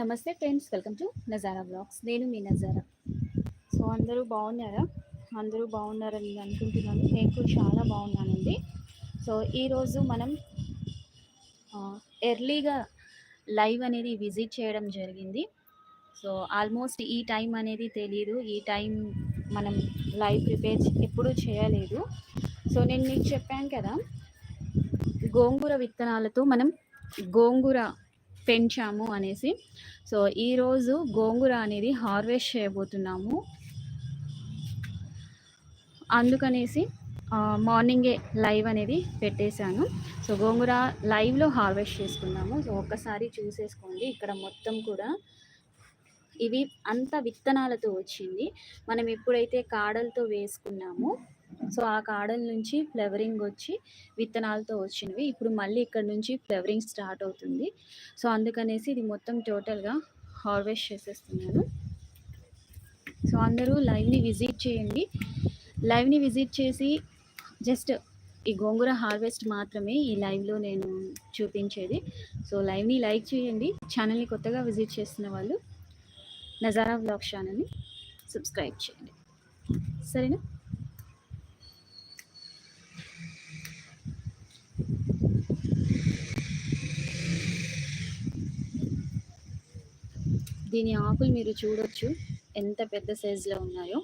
నమస్తే friends welcome to Nazara blogs నేను మీ నజారా. సో అందరూ బాగున్నారా? అందరూ బాగున్నారని అనుకుంటున్నాను. నేను కూడా చాలా బాగున్నానండి. సో ఈరోజు మనం ఎర్లీగా లైవ్ అనేది విజిట్ చేయడం జరిగింది. సో ఆల్మోస్ట్ ఈ టైం అనేది తెలియదు ఈ టైం మనం లైవ్ ప్రిపేర్ ఎప్పుడూ చేయలేదు. సో నేను మీకు చెప్పాను కదా గోంగూర విత్తనాలతో మనం గోంగూర పెంచాము అనేసి. సో ఈరోజు గోంగూర అనేది హార్వెస్ట్ చేయబోతున్నాము. అందుకనేసి మార్నింగే లైవ్ అనేది పెట్టేశాను. సో గోంగూర లైవ్లో హార్వెస్ట్ చేసుకున్నాము సో ఒక్కసారి చూసేసుకోండి. ఇక్కడ మొత్తం కూడా ఇవి అంత విత్తనాలతో వచ్చింది. మనం ఎప్పుడైతే కాడలతో వేసుకున్నామో సో ఆ కాడల నుంచి ఫ్లవరింగ్ వచ్చి విత్తనాలతో వచ్చినవి. ఇప్పుడు మళ్ళీ ఇక్కడ నుంచి ఫ్లవరింగ్ స్టార్ట్ అవుతుంది. సో అందుకనేసి ఇది మొత్తం టోటల్గా హార్వెస్ట్ చేసేస్తున్నాను సో అందరూ లైవ్ని విజిట్ చేయండి. లైవ్ని విజిట్ చేసి జస్ట్ ఈ గోంగూర హార్వెస్ట్ మాత్రమే ఈ లైవ్లో నేను చూపించేది. సో లైవ్ని లైక్ చేయండి. ఛానల్ని కొత్తగా విజిట్ చేస్తున్న వాళ్ళు నజారా బ్లాగ్ ఛానల్ని సబ్స్క్రైబ్ చేయండి. సరేనా? దీని ఆకులు మీరు చూడొచ్చు. ఎంత పెద్ద సైజులో ఉన్నాయో.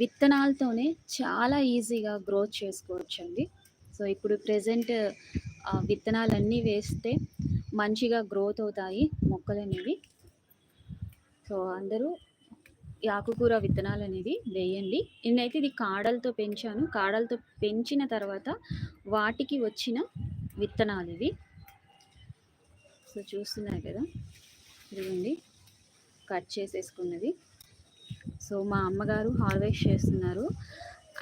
విత్తనాలతోనే చాలా ఈజీగా గ్రోత్ చేసుకోవచ్చు అండి సో ఇప్పుడు ప్రజెంట్ విత్తనాలన్నీ వేస్తే మంచిగా గ్రోత్ అవుతాయి మొక్కలు అనేవి సో అందరూ ఈ ఆకుకూర విత్తనాలు అనేది వేయండి. నేనైతే ఇది కాడలతో పెంచాను. కాడలతో పెంచిన తర్వాత వాటికి వచ్చిన విత్తనాలు ఇవి. సో చూస్తున్నారు కదా. ఇదిగోండి కట్ చేసేసుకున్నది. సో మా అమ్మగారు హార్వెస్ట్ చేస్తున్నారు.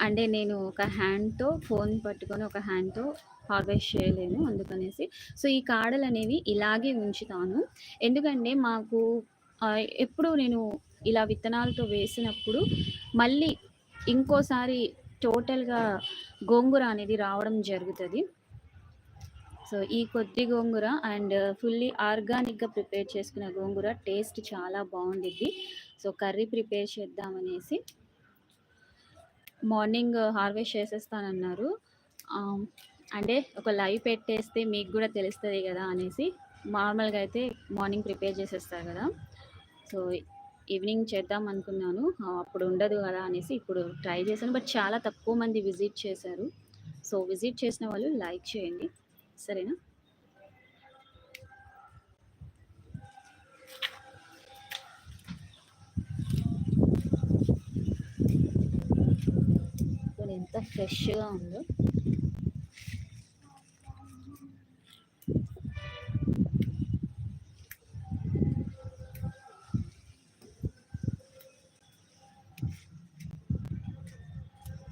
అంటే నేను ఒక హ్యాండ్తో ఫోన్ పట్టుకొని ఒక హ్యాండ్తో హార్వెస్ట్ చేయలేను అందుకనేసి. సో ఈ కాడలు అనేవి ఇలాగే ఉంచుతాను. ఎందుకంటే మాకు ఎప్పుడు నేను ఇలా విత్తనాలతో వేసినప్పుడు మళ్ళీ ఇంకోసారి టోటల్గా గోంగూర అనేది రావడం జరుగుతుంది. సో ఈ కొద్ది గోంగూర అండ్ ఫుల్లీ ఆర్గానిక్గా ప్రిపేర్ చేసుకున్న గోంగూర టేస్ట్ చాలా బాగుండిద్ది. సో కర్రీ ప్రిపేర్ చేద్దామనేసి మార్నింగ్ హార్వెస్ట్ చేసేస్తానన్నారు. అంటే ఒక లైవ్ పెట్టేస్తే మీకు కూడా తెలుస్తుంది కదా అనేసి నార్మల్గా అయితే మార్నింగ్ ప్రిపేర్ చేసేస్తారు కదా. సో ఈవినింగ్ చేద్దాం అనుకున్నాను. అప్పుడు ఉండదు కదా అనేసి ఇప్పుడు ట్రై చేశాను. బట్ చాలా తక్కువ మంది విజిట్ చేశారు. సో విజిట్ చేసిన వాళ్ళు లైక్ చేయండి. సరేనా? ఎంత ఫ్రెష్గా ఉందో.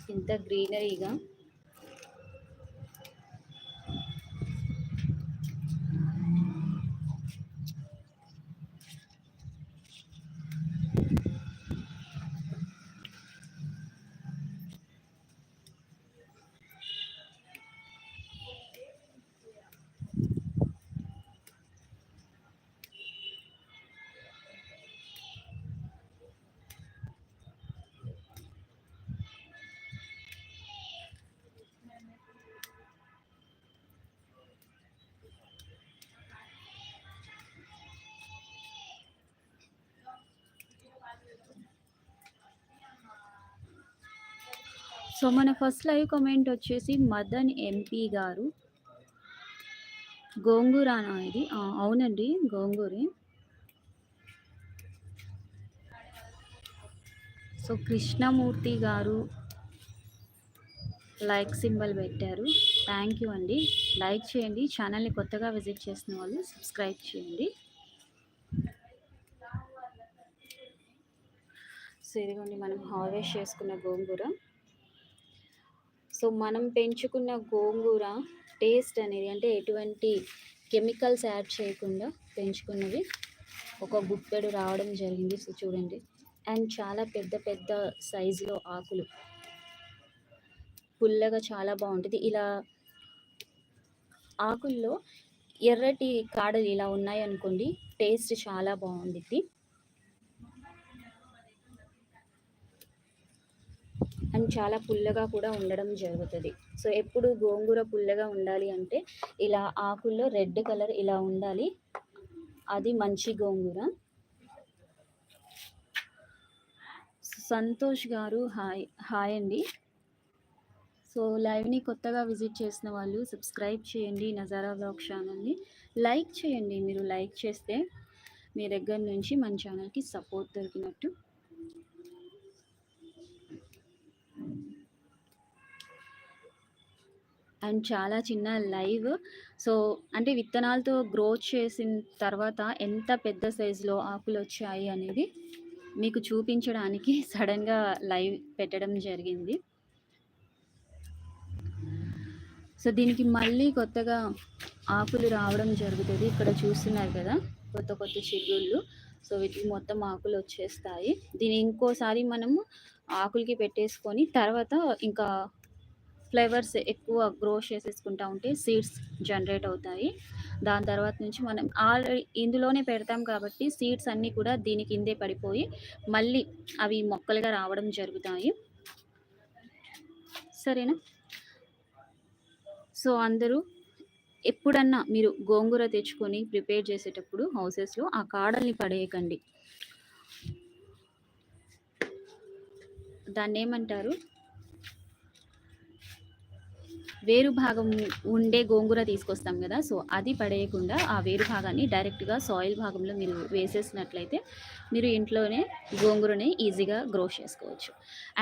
ఎంత గ్రీనరీగా. సో మన ఫస్ట్ లైవ్ కమెంట్ వచ్చేసి మదన్ ఎంపీ గారు. గోంగూర ఇది? అవునండి గోంగూరి. సో కృష్ణమూర్తి గారు లైక్ సింబల్ పెట్టారు. థ్యాంక్ యూ అండి. లైక్ చేయండి. ఛానల్ని కొత్తగా విజిట్ చేసిన వాళ్ళు సబ్స్క్రైబ్ చేయండి. సో ఇదిగోండి మనం హార్వెస్ట్ చేసుకున్న గోంగూర. సో మనం పెంచుకున్న గోంగూర టేస్ట్ అనేది అంటే ఎటువంటి కెమికల్స్ యాడ్ చేయకుండా పెంచుకున్నవి. ఒక గుప్పెడు రావడం జరిగింది. సో చూడండి. అండ్ చాలా పెద్ద పెద్ద సైజులో ఆకులు. పుల్లగా చాలా బాగుంటుంది. ఇలా ఆకుల్లో ఎర్రటి కాడలు ఇలా ఉన్నాయనుకోండి టేస్ట్ చాలా బాగుండిద్ది. అండ్ చాలా పుల్లగా కూడా ఉండడం జరుగుతుంది. సో ఎప్పుడు గోంగూర పుల్లగా ఉండాలి అంటే ఇలా ఆకుల్లో రెడ్ కలర్ ఇలా ఉండాలి. అది మంచి గోంగూర. సంతోష్ గారు హాయ్ హాయ్ అండి. సో లైవ్ని కొత్తగా విజిట్ చేసిన వాళ్ళు సబ్స్క్రైబ్ చేయండి నజారా బ్లాగ్ ఛానల్ని. లైక్ చేయండి. మీరు లైక్ చేస్తే మీ దగ్గర నుంచి మన ఛానల్కి సపోర్ట్ దొరికినట్టు. అండ్ చాలా చిన్న లైవ్. సో అంటే విత్తనాలతో గ్రోత్ చేసిన తర్వాత ఎంత పెద్ద సైజులో ఆకులు వచ్చాయి అనేది మీకు చూపించడానికి సడన్గా లైవ్ పెట్టడం జరిగింది. సో దీనికి మళ్ళీ కొత్తగా ఆకులు రావడం జరుగుతుంది. ఇక్కడ చూస్తున్నారు కదా కొత్త కొత్త చిగుళ్ళు. సో వీటికి మొత్తం ఆకులు వచ్చేస్తాయి. దీని ఇంకోసారి మనము ఆకులకి పెట్టేసుకొని తర్వాత ఇంకా ఫ్లేవర్స్ ఎక్కువ గ్రో చేసేసుకుంటా ఉంటే సీడ్స్ జనరేట్ అవుతాయి. దాని తర్వాత నుంచి మనం ఆల్రెడీ ఇందులోనే పెడతాం కాబట్టి సీడ్స్ అన్నీ కూడా దీని కిందే పడిపోయి మళ్ళీ అవి మొక్కలుగా రావడం జరుగుతాయి. సరేనా? సో అందరూ ఎప్పుడన్నా మీరు గోంగూర తెచ్చుకొని ప్రిపేర్ చేసేటప్పుడు హౌసెస్లో ఆ కాడల్ని పడేయకండి. దాన్ని ఏమంటారు వేరు భాగం ఉండే గోంగూర తీసుకొస్తాం కదా సో అది పడేయకుండా ఆ వేరు భాగాన్ని డైరెక్ట్గా సాయిల్ భాగంలో మీరు వేసేసినట్లయితే మీరు ఇంట్లోనే గోంగూరని ఈజీగా గ్రో చేసుకోవచ్చు.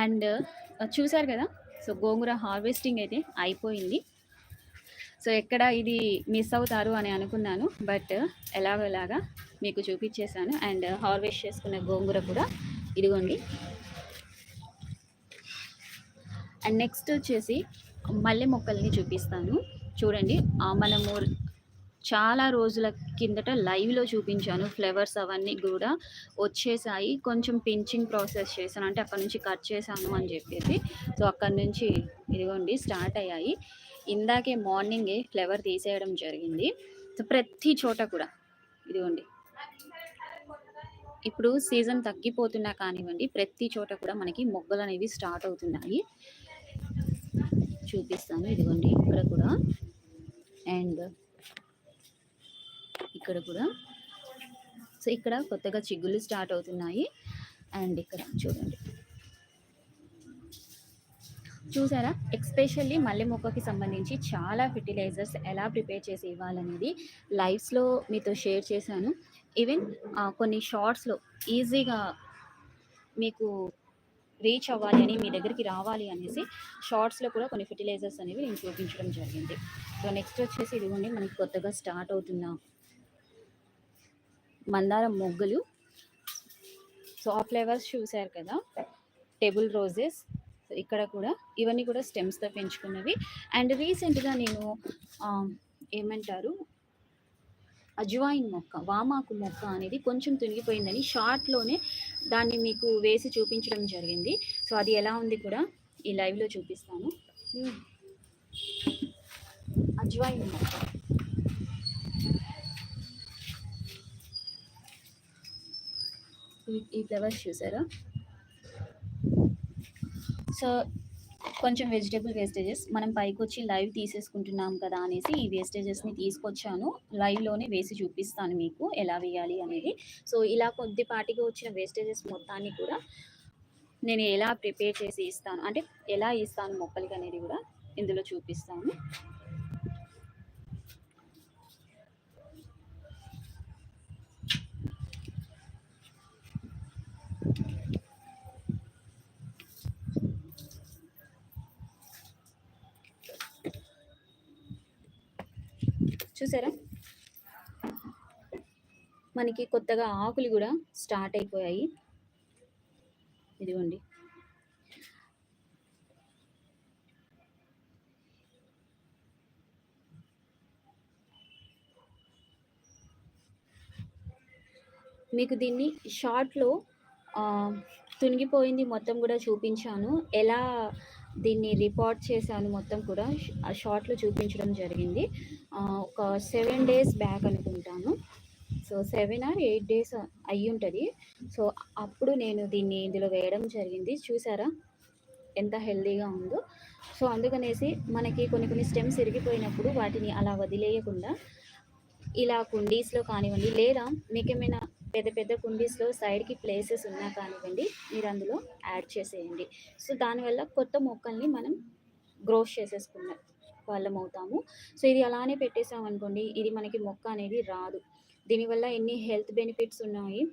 అండ్ చూసారు కదా సో గోంగూర హార్వెస్టింగ్ అయితే అయిపోయింది. సో ఎక్కడ ఇది మిస్ అవుతారు అని అనుకున్నాను బట్ ఎలాగోలాగా మీకు చూపించేశాను. అండ్ హార్వెస్ట్ చేసుకున్న గోంగూర కూడా ఇదిగోండి. అండ్ నెక్స్ట్ వచ్చేసి మల్లె మొక్కల్ని చూపిస్తాను. చూడండి మనము చాలా రోజుల కిందట లైవ్లో చూపించాను. ఫ్లవర్స్ అవన్నీ కూడా వచ్చేసాయి. కొంచెం పించింగ్ ప్రాసెస్ చేశాను. అంటే అక్కడ నుంచి కట్ చేశాను అని చెప్పేసి. సో అక్కడ నుంచి ఇదిగోండి స్టార్ట్ అయ్యాయి. ఇందాకే మార్నింగే ఫ్లవర్ తీసేయడం జరిగింది. సో ప్రతి చోట కూడా ఇదిగోండి. ఇప్పుడు సీజన్ తగ్గిపోతున్నా కానివ్వండి ప్రతి చోట కూడా మనకి మొగ్గలు అనేవి స్టార్ట్ అవుతున్నాయి. చూపిస్తాను. ఇదిగోండి ఇక్కడ కూడా. అండ్ ఇక్కడ కూడా. సో ఇక్కడ కొత్తగా చిగుళ్ళు స్టార్ట్ అవుతున్నాయి. అండ్ ఇక్కడ చూడండి. చూసారా? ఎక్స్పెషల్లీ మల్లె మొక్కకి సంబంధించి చాలా ఫెర్టిలైజర్స్ ఎలా ప్రిపేర్ చేసి ఇవ్వాలనేది లైవ్స్లో మీతో షేర్ చేశాను. ఈవెన్ కొన్ని షార్ట్స్లో ఈజీగా మీకు రీచ్ అవ్వాలి అని మీ దగ్గరికి రావాలి అనేసి షార్ట్స్లో కూడా కొన్ని ఫెర్టిలైజర్స్ అనేవి నేను చూపించడం జరిగింది. సో నెక్స్ట్ వచ్చేసి ఇదిగోండి మనకి కొత్తగా స్టార్ట్ అవుతున్న మందారం మొగ్గలు. సో ఆ ఫ్లేవర్స్ చూశారు కదా టేబుల్ రోజెస్ ఇక్కడ కూడా ఇవన్నీ కూడా స్టెమ్స్తో పెంచుకున్నవి. అండ్ రీసెంట్గా నేను ఏమంటారు అజ్వాయిన్ మొక్క వామాకు మొక్క అనేది కొంచెం తునిగిపోయిందని షార్ట్లోనే దాన్ని మీకు వేసి చూపించడం జరిగింది. సో అది ఎలా ఉంది కూడా ఈ లైవ్లో చూపిస్తాను. అజ్వాయిన్ ఈ- ఈ ఫ్లవర్స్ చూసారా? సో కొంచెం వెజిటేబుల్ వేస్టేజెస్ మనం పైకి వచ్చి లైవ్ తీసేసుకుంటున్నాం కదా అనేసి ఈ వేస్టేజెస్ని తీసుకొచ్చాను. లైవ్లోనే వేసి చూపిస్తాను మీకు ఎలా వేయాలి అనేది. సో ఇలా కొద్దిపాటిగా వచ్చిన వేస్టేజెస్ మొత్తాన్ని కూడా నేను ఎలా ప్రిపేర్ చేసి ఇస్తాను. అంటే ఎలా ఇస్తాను మొక్కలకి అనేది కూడా ఇందులో చూపిస్తాను. చూసారా? మనకి కొత్తగా ఆకులు కూడా స్టార్ట్ అయిపోయాయి. ఇదిగోండి. మీకు దీన్ని షార్ట్లో తునిగిపోయింది మొత్తం కూడా చూపించాను. ఎలా దీన్ని రిపోర్ట్ చేశాను మొత్తం కూడా. ఆ షార్ట్లో చూపించడం జరిగింది. ఒక సెవెన్ డేస్ బ్యాక్ అనుకుంటాను. So seven or eight days అయ్యి ఉంటుంది. సో అప్పుడు నేను దీన్ని ఇందులో వేయడం జరిగింది. చూసారా? ఎంత హెల్దీగా ఉందో. సో అందుకనేసి మనకి కొన్ని కొన్ని స్టెమ్స్ ఇరిగిపోయినప్పుడు వాటిని అలా వదిలేయకుండా ఇలా కుండీస్లో కానివ్వండి లేదా మీకేమైనా పెద్ద పెద్ద కుండీస్లో సైడ్కి ప్లేసెస్ ఉన్నా కానివ్వండి మీరు అందులో యాడ్ చేసేయండి. సో దానివల్ల కొత్త మొక్కల్ని మనం గ్రోత్ చేసేసుకున్న వాళ్ళం అవుతాము. సో ఇది అలానే పెట్టేసాం అనుకోండి ఇది మనకి మొక్క అనేది రాదు. దీనివల్ల ఎన్ని హెల్త్ బెనిఫిట్స్ ఉన్నాయి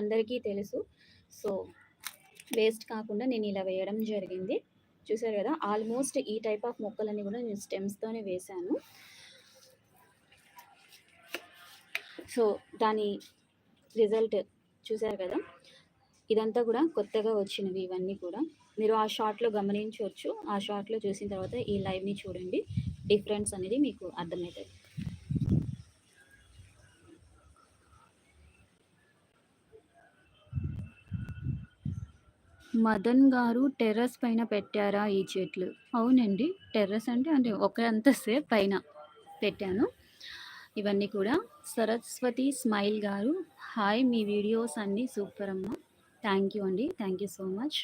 అందరికీ తెలుసు. సో వేస్ట్ కాకుండా నేను ఇలా వేయడం జరిగింది. చూసారు కదా ఆల్మోస్ట్ ఈ టైప్ ఆఫ్ మొక్కలన్నీ కూడా నేను స్టెమ్స్తోనే వేశాను. సో దాని రిజల్ట్ చూసారు కదా? ఇదంతా కూడా కొత్తగా వచ్చినవి ఇవన్నీ కూడా. మీరు ఆ షార్ట్లో గమనించవచ్చు. ఆ షార్ట్లో చూసిన తర్వాత ఈ లైవ్ని చూడండి. డిఫరెన్స్ అనేది మీకు అర్థమవుతుంది. మదన్ గారు టెర్రస్ పైన పెట్టారా ఈ చెట్లు? అవునండి. టెర్రస్ అంటే అంటే ఒక అంతస్తే పైన పెట్టాను. ఇవన్నీ కూడా సరస్వతి స్మైల్ గారు హాయ్ మీ వీడియోస్ అన్నీ సూపర్ అమ్మ. థ్యాంక్ యూ అండి. Thank you so much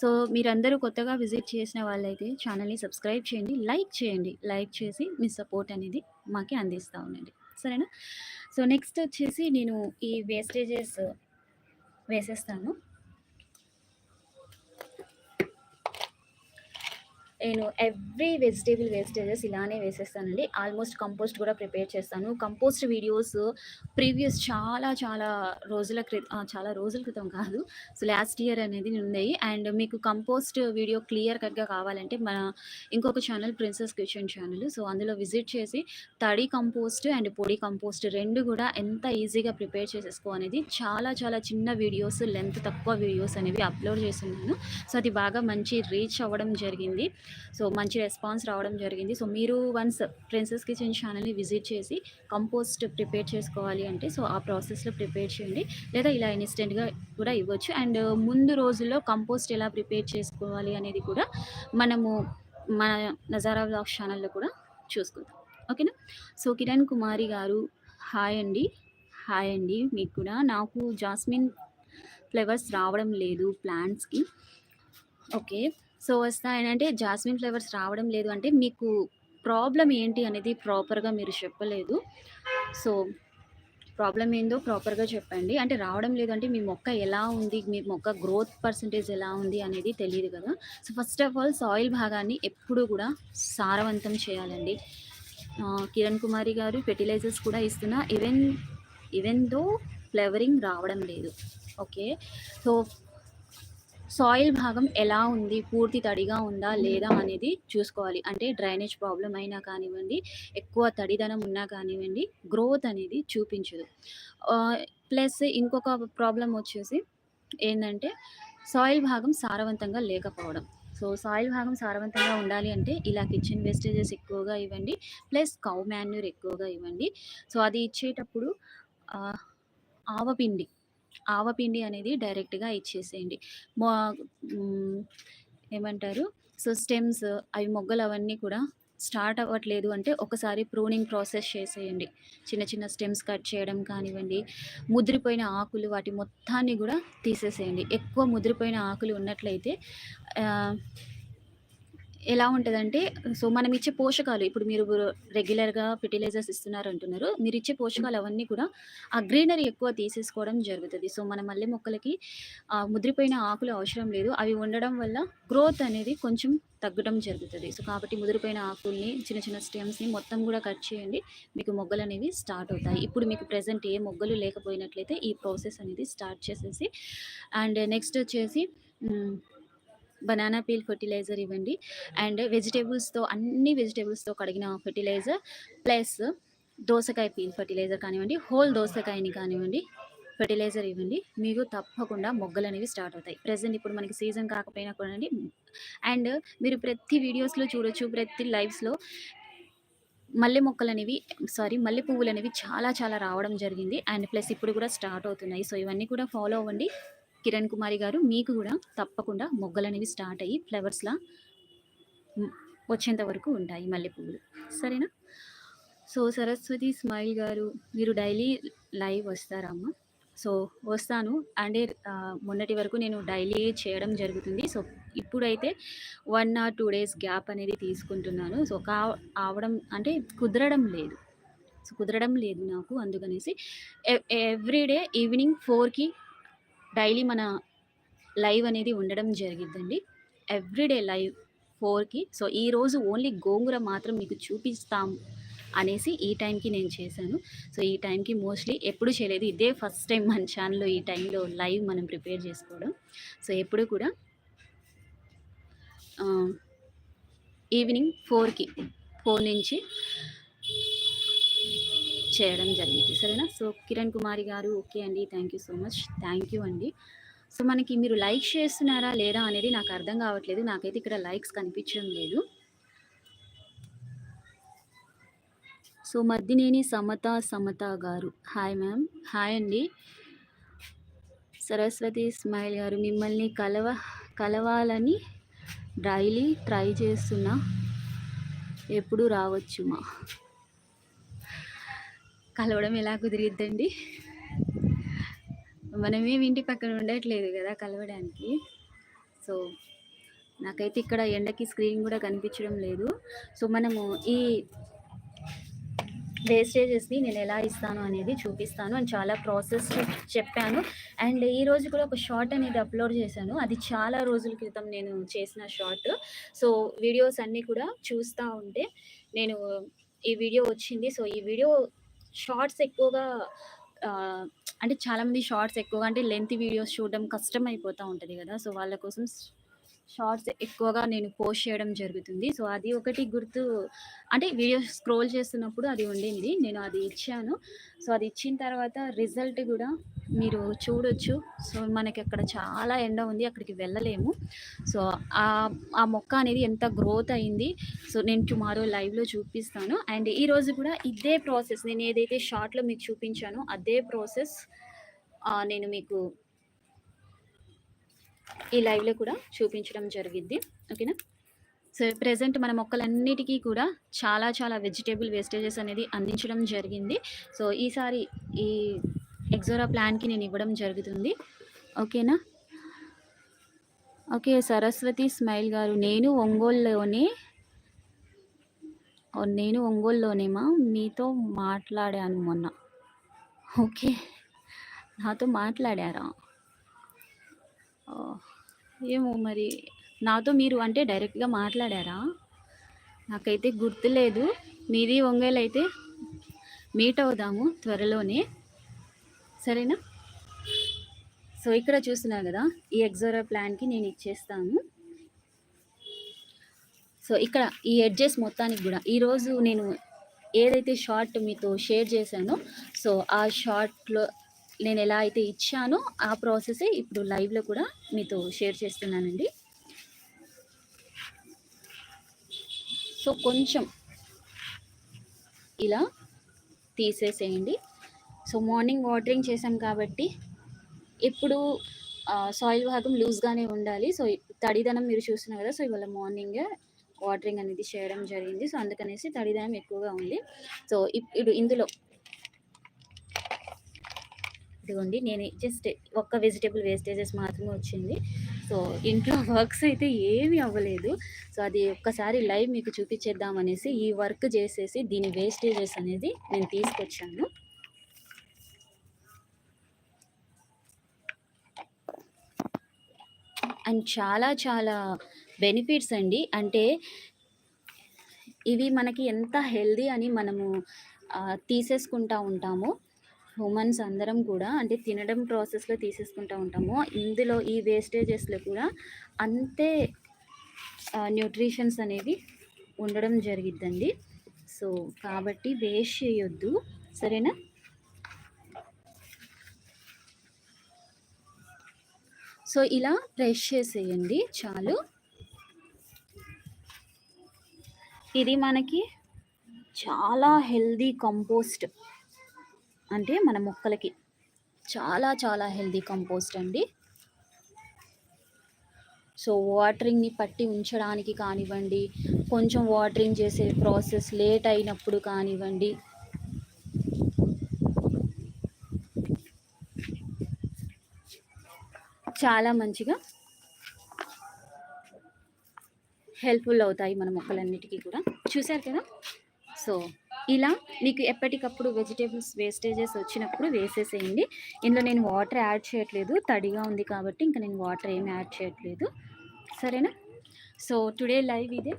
so మీరందరూ కొత్తగా విజిట్ చేసిన వాళ్ళైతే ఛానల్ని సబ్స్క్రైబ్ చేయండి లైక్ చేయండి. లైక్ చేసి మీ సపోర్ట్ అనేది మాకు అందిస్తూ ఉండండి. సరేనా? సో నెక్స్ట్ వచ్చేసి నేను ఈ వేస్టేజెస్ వేసేస్తాను. నేను ఎవ్రీ వెజిటేబుల్ వేస్టేజెస్ ఇలానే వేసేస్తానండి. ఆల్మోస్ట్ కంపోస్ట్ కూడా ప్రిపేర్ చేస్తాను. కంపోస్ట్ వీడియోస్ ప్రీవియస్ చాలా చాలా రోజుల క్రితం చాలా రోజుల క్రితం కాదు. సో లాస్ట్ ఇయర్ అనేది ఉన్నాయి అండ్ మీకు కంపోస్ట్ వీడియో క్లియర్ కట్గా కావాలంటే మన ఇంకొక channel princess kitchen channel so అందులో విజిట్ చేసి తడి కంపోస్ట్ అండ్ పొడి కంపోస్ట్ రెండు కూడా ఎంత ఈజీగా ప్రిపేర్ చేసేసుకో అనేది చాలా చాలా చిన్న వీడియోస్ లెంత్ తక్కువ వీడియోస్ అనేవి అప్లోడ్ చేస్తున్నాను. సో అది బాగా మంచి రీచ్ అవ్వడం జరిగింది. సో మంచి రెస్పాన్స్ రావడం జరిగింది. సో మీరు వన్స్ ప్రిన్సెస్ కిచెన్ ఛానల్ని విజిట్ చేసి కంపోస్ట్ ప్రిపేర్ చేసుకోవాలి అంటే సో ఆ ప్రాసెస్లో ప్రిపేర్ చేయండి. లేదా ఇలా ఇన్స్టెంట్గా కూడా ఇవ్వచ్చు. అండ్ ముందు రోజుల్లో కంపోస్ట్ ఎలా ప్రిపేర్ చేసుకోవాలి అనేది కూడా మనము మన నజారా బ్లాగ్ ఛానల్లో కూడా చూసుకుందాం. ఓకేనా సో కిరణ్ కుమారి గారు హాయ్ అండి. హాయ్ అండి. మీకు కూడా నాకు జాస్మిన్ ఫ్లేవర్స్ రావడం లేదు ప్లాంట్స్కి ఓకే సో వస్తాయనంటే జాస్మిన్ ఫ్లేవర్స్ రావడం లేదు అంటే మీకు ప్రాబ్లం ఏంటి అనేది ప్రాపర్గా మీరు చెప్పలేదు. సో ప్రాబ్లం ఏందో ప్రాపర్గా చెప్పండి. అంటే రావడం లేదు అంటే మీ మొక్క ఎలా ఉంది? మీ మొక్క గ్రోత్ పర్సంటేజ్ ఎలా ఉంది అనేది తెలియదు కదా. So first of all soil భాగాన్ని ఎప్పుడు కూడా సారవంతం చేయాలండి. కిరణ్ కుమారి గారు ఫెర్టిలైజర్స్ కూడా ఇస్తున్నా. ఈవెన్ ఈవెన్ దో ఫ్లేవరింగ్ రావడం లేదు. ఓకే. సో సాయిల్ భాగం ఎలా ఉంది? పూర్తి తడిగా ఉందా? లేదా? అనేది చూసుకోవాలి. అంటే డ్రైనేజ్ ప్రాబ్లం అయినా కానివ్వండి ఎక్కువ తడిదనం ఉన్నా కానివ్వండి గ్రోత్ అనేది చూపించదు. ప్లస్ ఇంకొక ప్రాబ్లం వచ్చేసి ఏంటంటే సాయిల్ భాగం సారవంతంగా లేకపోవడం. సో సాయిల్ భాగం సారవంతంగా ఉండాలి అంటే ఇలా కిచెన్ వేస్టేజెస్ ఎక్కువగా ఇవ్వండి ప్లస్ కౌ మాన్యూర్ ఎక్కువగా ఇవ్వండి. సో అది ఇచ్చేటప్పుడు ఆవపిండి ఆవపిండి అనేది డైరెక్ట్గా ఇచ్చేసేయండి. మొ ఏమంటారు? సో స్టెమ్స్ అవి మొగ్గలు అవన్నీ కూడా స్టార్ట్ అవ్వట్లేదు అంటే ఒకసారి ప్రూనింగ్ ప్రాసెస్ చేసేయండి. చిన్న చిన్న స్టెమ్స్ కట్ చేయడం కానివ్వండి ముదిరిపోయిన ఆకులు వాటి మొత్తాన్ని కూడా తీసేసేయండి. ఎక్కువ ముదిరిపోయిన ఆకులు ఉన్నట్లయితే ఎలా ఉంటుందంటే సో మనం ఇచ్చే పోషకాలు ఇప్పుడు మీరు రెగ్యులర్గా ఫెర్టిలైజర్స్ ఇస్తున్నారు అంటున్నారు మీరు ఇచ్చే పోషకాలు అవన్నీ కూడా ఆ గ్రీనరీ ఎక్కువ తీసేసుకోవడం జరుగుతుంది. సో మన మల్లె మొక్కలకి ముదిరిపోయిన ఆకులు అవసరం లేదు. అవి ఉండడం వల్ల గ్రోత్ అనేది కొంచెం తగ్గడం జరుగుతుంది. సో కాబట్టి ముదిరిపోయిన ఆకుల్ని చిన్న చిన్న స్టెమ్స్ని మొత్తం కూడా కట్ చేయండి. మీకు మొగ్గలు అనేవి స్టార్ట్ అవుతాయి. ఇప్పుడు మీకు ప్రజెంట్ ఏ మొగ్గలు లేకపోయినట్లయితే ఈ ప్రాసెస్ అనేది స్టార్ట్ చేసేసి అండ్ నెక్స్ట్ వచ్చేసి బనానా పీల్ ఫర్టిలైజర్ ఇవ్వండి. అండ్ వెజిటేబుల్స్తో అన్ని వెజిటేబుల్స్తో కడిగిన ఫర్టిలైజర్ ప్లస్ దోసకాయ పీల్ ఫర్టిలైజర్ కానివ్వండి హోల్ దోసకాయని కానివ్వండి ఫెర్టిలైజర్ ఇవ్వండి. మీకు తప్పకుండా మొగ్గలు అనేవి స్టార్ట్ అవుతాయి. ప్రజెంట్ ఇప్పుడు మనకి సీజన్ కాకపోయినా కూడా అండ్ మీరు ప్రతి వీడియోస్లో చూడొచ్చు ప్రతి లైవ్స్లో మల్లె మొక్కలు అనేవి సారీ మల్లె పువ్వులు అనేవి చాలా చాలా రావడం జరిగింది. అండ్ ప్లస్ ఇప్పుడు కూడా స్టార్ట్ అవుతున్నాయి. సో ఇవన్నీ కూడా ఫాలో అవ్వండి. కిరణ్ కుమారి గారు మీకు కూడా తప్పకుండా మొగ్గలు అనేవి స్టార్ట్ అయ్యి ఫ్లవర్స్లా వచ్చేంత వరకు ఉంటాయి మల్లెపువ్వులు. సరేనా? సో, సరస్వతి స్మైల్ గారు మీరు డైలీ లైవ్ వస్తారమ్మా సో, వస్తాను. అంటే మొన్నటి వరకు నేను డైలీ చేయడం జరుగుతుంది. సో, ఇప్పుడైతే one or two days gap అనేది తీసుకుంటున్నాను. సో, కా ఆవడం అంటే కుదరడం లేదు. సో, కుదరడం లేదు నాకు అందుకనేసి ఎవ్రీడే ఈవినింగ్ ఫోర్కి డైలీ మన లైవ్ అనేది ఉండడం జరిగిద్దండి. ఎవ్రీడే లైవ్ ఫోర్కి సో, ఈరోజు ఓన్లీ గోంగూర మాత్రం మీకు చూపిస్తాం అనేసి ఈ టైంకి నేను చేశాను. సో, ఈ టైంకి మోస్ట్‌లీ ఎప్పుడు చేయలేదు. ఇదే ఫస్ట్ టైం మన ఛానల్లో ఈ టైంలో లైవ్ మనం ప్రిపేర్ చేసుకోవడం. సో, ఎప్పుడు కూడా ఈవినింగ్ 4కి 4 నుంచి చేయడం జరిగింది. సరేనా? సో, కిరణ్ కుమారి గారు ఓకే అండి. Thank you so much. Thank you అండి. సో, మనకి మీరు లైక్ చేస్తున్నారా లేదా అనేది నాకు అర్థం కావట్లేదు. నాకైతే ఇక్కడ లైక్స్ కనిపించడం లేదు. సో, మద్దినేని సమత సమత గారు హాయ్ మ్యామ్. హాయ్ అండి. సరస్వతి స్మైల్ గారు మిమ్మల్ని కలవ కలవాలని డైలీ ట్రై చేస్తున్నా. ఎప్పుడు రావచ్చుమా. కలవడం ఎలా కుదిరిద్దండి? మనమేమి ఇంటి పక్కన ఉండట్లేదు కదా కలవడానికి. సో, నాకైతే ఇక్కడ ఎండకి స్క్రీన్ కూడా కనిపించడం లేదు. సో, మనము ఈ వేస్టేజెస్‌ని ఎలా ఇస్తాను అనేది చూపిస్తాను. అండ్ చాలా ప్రాసెస్ చెప్పాను. అండ్ ఈరోజు కూడా ఒక షార్ట్ అనేది అప్‌లోడ్ చేశాను. అది చాలా రోజుల క్రితం నేను చేసిన షార్ట్. సో, వీడియోస్ అన్నీ కూడా చూస్తూ ఉంటే నేను ఈ వీడియో వచ్చింది. సో, ఈ వీడియో షార్ట్స్ ఎక్కువగా అంటే చాలామంది షార్ట్స్ ఎక్కువగా అంటే లెంత్ వీడియోస్ చూడడం కష్టం అయిపోతూ ఉంటుంది కదా. సో, వాళ్ళ కోసం షార్ట్స్ ఎక్కువగా నేను పోస్ట్ చేయడం జరుగుతుంది. సో, అది ఒకటి గుర్తు అంటే వీడియో స్క్రోల్ చేస్తున్నప్పుడు అది ఉండింది. నేను అది ఇచ్చాను. సో, అది ఇచ్చిన తర్వాత రిజల్ట్ కూడా మీరు చూడొచ్చు. సో, మనకి అక్కడ చాలా ఎండ ఉంది. అక్కడికి వెళ్ళలేము. సో, ఆ మొక్క అనేది ఎంత గ్రోత్ అయింది. సో, నేను టుమారో లైవ్‌లో చూపిస్తాను. అండ్ ఈరోజు కూడా ఇదే ప్రాసెస్ నేను ఏదైతే షార్ట్‌లో మీకు చూపించానో అదే ప్రాసెస్ నేను మీకు ఈ లైవ్‌లో కూడా చూపించడం జరిగింది ఓకేనా? సో, ప్రజెంట్ మన మొక్కలన్నిటికీ కూడా చాలా చాలా వెజిటేబుల్ వేస్టేజెస్ అనేది అందించడం జరిగింది. సో, ఈసారి ఈ ఎక్సోరా ప్లాన్‌కి నేను ఇవ్వడం జరుగుతుంది. ఓకేనా? ఓకే. సరస్వతి స్మైల్ గారు నేను ఒంగోలులోనే నేను ఒంగోలులోనేమా మీతో మాట్లాడాను మొన్న. ఓకే. నాతో మాట్లాడారా? ఏమో మరి నాతో మీరు అంటే డైరెక్ట్‌గా మాట్లాడారా? నాకైతే గుర్తులేదు. మీది ఒంగోలు అయితే మీట్ అవుదాము త్వరలోనే. సరేనా? సో, ఇక్కడ చూస్తున్నారు కదా ఈ ఎక్సోరా ప్లాన్‌కి నేను ఇచ్చేస్తాను. సో, ఇక్కడ ఈ ఎడ్జెస్ మొత్తానికి కూడా ఈరోజు నేను ఏదైతే షార్ట్ మీతో షేర్ చేశానో సో, ఆ షార్ట్‌లో నేను ఎలా అయితే ఇచ్చానో ఆ ప్రాసెసే ఇప్పుడు లైవ్‌లో కూడా మీతో షేర్ చేస్తున్నానండి. సో, కొంచెం ఇలా తీసేసేయండి. సో, మార్నింగ్ వాటరింగ్ చేసాం కాబట్టి ఇప్పుడు సాయిల్ భాగం లూజ్‌గానే ఉండాలి. సో, తడిదనం మీరు చూస్తున్నారు కదా సో, ఇవాళ మార్నింగ్ వాటరింగ్ అనేది చేయడం జరిగింది. సో, అందుకనేసి తడిదనం ఎక్కువగా ఉంది. సో, ఇప్పుడు ఇందులో ఇదిగోండి నేను జస్ట్ ఒక్క వెజిటేబుల్ వేస్టేజెస్ మాత్రమే వచ్చింది. సో, ఇంట్లో వర్క్స్ అయితే ఏమీ అవ్వలేదు. సో, అది ఒక్కసారి లైవ్ మీకు చూపించేద్దాం అనేసి ఈ వర్క్ చేసేసి దీని వేస్టేజెస్ అనేది నేను తీసుకొచ్చాను. అండ్ చాలా చాలా బెనిఫిట్స్ అండి. అంటే ఇవి మనకి ఎంత హెల్దీ అని మనము తీసేసుకుంటా ఉంటామో హ్యూమన్స్ అందరం కూడా అంటే తినడం ప్రాసెస్‌లో తీసేసుకుంటూ ఉంటాము. ఇందులో ఈ వేస్టేజెస్‌లో కూడా అంతే న్యూట్రిషన్స్ అనేవి ఉండడం జరిగిద్దండి. సో, కాబట్టి వేస్ట్ చేయొద్దు. సరేనా? సో, ఇలా ప్రెస్ చేసేయండి చాలు. ఇది మనకి చాలా హెల్దీ కంపోస్ట్. అంటే మన మొక్కలకి చాలా చాలా హెల్తీ కంపోస్ట్ అండి. సో వాటరింగ్ని పట్టి ఉంచడానికి కానివ్వండి కొంచెం వాటరింగ్ చేసే ప్రాసెస్ లేట్ అయినప్పుడు కానివ్వండి. చాలా మంచిగా హెల్ప్ఫుల్ అవుతాయి మన మొక్కలన్నిటికీ కూడా. చూశారు కదా? సో ఇలా మీకు ఎప్పటికప్పుడు వెజిటేబుల్స్ వేస్టేజెస్ వచ్చినప్పుడు వేసేసేయండి. ఇందులో నేను వాటర్ యాడ్ చేయట్లేదు. తడిగా ఉంది కాబట్టి ఇంకా నేను వాటర్ ఏమి యాడ్ చేయట్లేదు. సరేనా? సో టుడే లైవ్ ఇదే.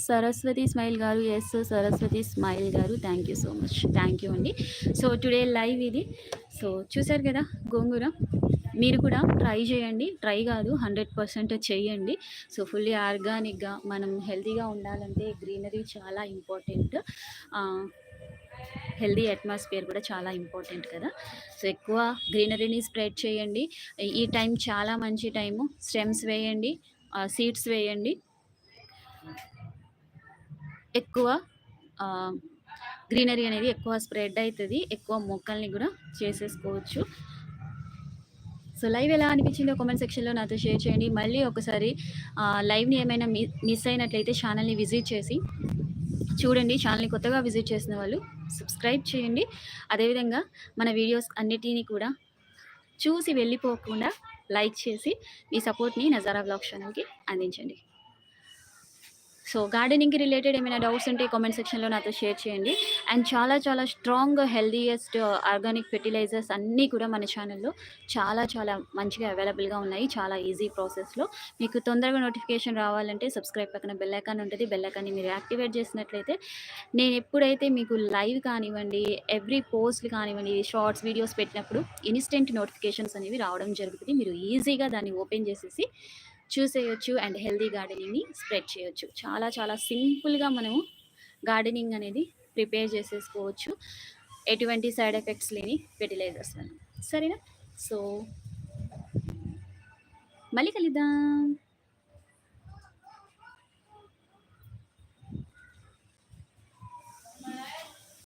సరస్వతి స్మైల్ గారు ఎస్ సరస్వతి స్మైల్ గారు thank you so much thank you అండి. సో టుడే లైవ్ ఇది. సో చూసారు కదా గోంగూర? మీరు కూడా ట్రై చేయండి. ట్రై కాదు హండ్రెడ్ పర్సెంట్ చేయండి. సో ఫుల్లీ ఆర్గానిక్గా మనం హెల్తీగా ఉండాలంటే గ్రీనరీ చాలా ఇంపార్టెంట్. హెల్దీ అట్మాస్ఫియర్ కూడా చాలా ఇంపార్టెంట్ కదా. సో ఎక్కువ గ్రీనరీని స్ప్రెడ్ చేయండి. ఈ టైం చాలా మంచి టైము. స్టెమ్స్ వేయండి సీడ్స్ వేయండి. ఎక్కువ గ్రీనరీ అనేది ఎక్కువ స్ప్రెడ్ అవుతుంది. ఎక్కువ మొక్కల్ని కూడా చేసేసుకోవచ్చు. సో లైవ్ ఎలా అనిపించిందో కామెంట్ సెక్షన్లో నాతో షేర్ చేయండి. మళ్ళీ ఒకసారి లైవ్ని ఏమైనా మిస్ అయినట్లయితే ఛానల్ని విజిట్ చేసి చూడండి. ఛానల్ని కొత్తగా విజిట్ చేసిన వాళ్ళు సబ్స్క్రైబ్ చేయండి. అదేవిధంగా మన వీడియోస్ అన్నిటినీ కూడా చూసి వెళ్ళిపోకుండా లైక్ చేసి మీ సపోర్ట్ని నజారా బ్లాగ్ ఛానల్కి అందించండి. సో గార్డెనింగ్కి రిలేటెడ్ ఏమైనా డౌట్స్ ఉంటే కామెంట్ సెక్షన్లో నాతో షేర్ చేయండి. అండ్ చాలా చాలా స్ట్రాంగ్ హెల్దీయెస్ట్ ఆర్గానిక్ ఫెర్టిలైజర్స్ అన్నీ కూడా మన ఛానల్లో చాలా చాలా మంచిగా అవైలబుల్గా ఉన్నాయి. చాలా ఈజీ ప్రాసెస్లో. మీకు తొందరగా నోటిఫికేషన్ రావాలంటే సబ్స్క్రైబ్ పక్కన బెల్లైకాన్ ఉంటుంది. బెల్లైకాన్ని మీరు యాక్టివేట్ చేసినట్లయితే నేను ఎప్పుడైతే మీకు లైవ్ కానివ్వండి ఎవ్రీ పోస్ట్ కానివ్వండి షార్ట్స్ వీడియోస్ పెట్టినప్పుడు ఇన్స్టెంట్ నోటిఫికేషన్స్ అనేవి రావడం జరుగుతుంది. మీరు ఈజీగా దాన్ని ఓపెన్ చేసేసి చూసేయచ్చు అండ్ హెల్దీ గార్డెనింగ్ని స్ప్రెడ్ చేయొచ్చు. చాలా చాలా సింపుల్గా మనము గార్డెనింగ్ అనేది ప్రిపేర్ చేసేసుకోవచ్చు. ఎటువంటి సైడ్ ఎఫెక్ట్స్ లేని ఫెర్టిలైజర్స్ సరేనా? సో మళ్ళీ కలుద్దాం.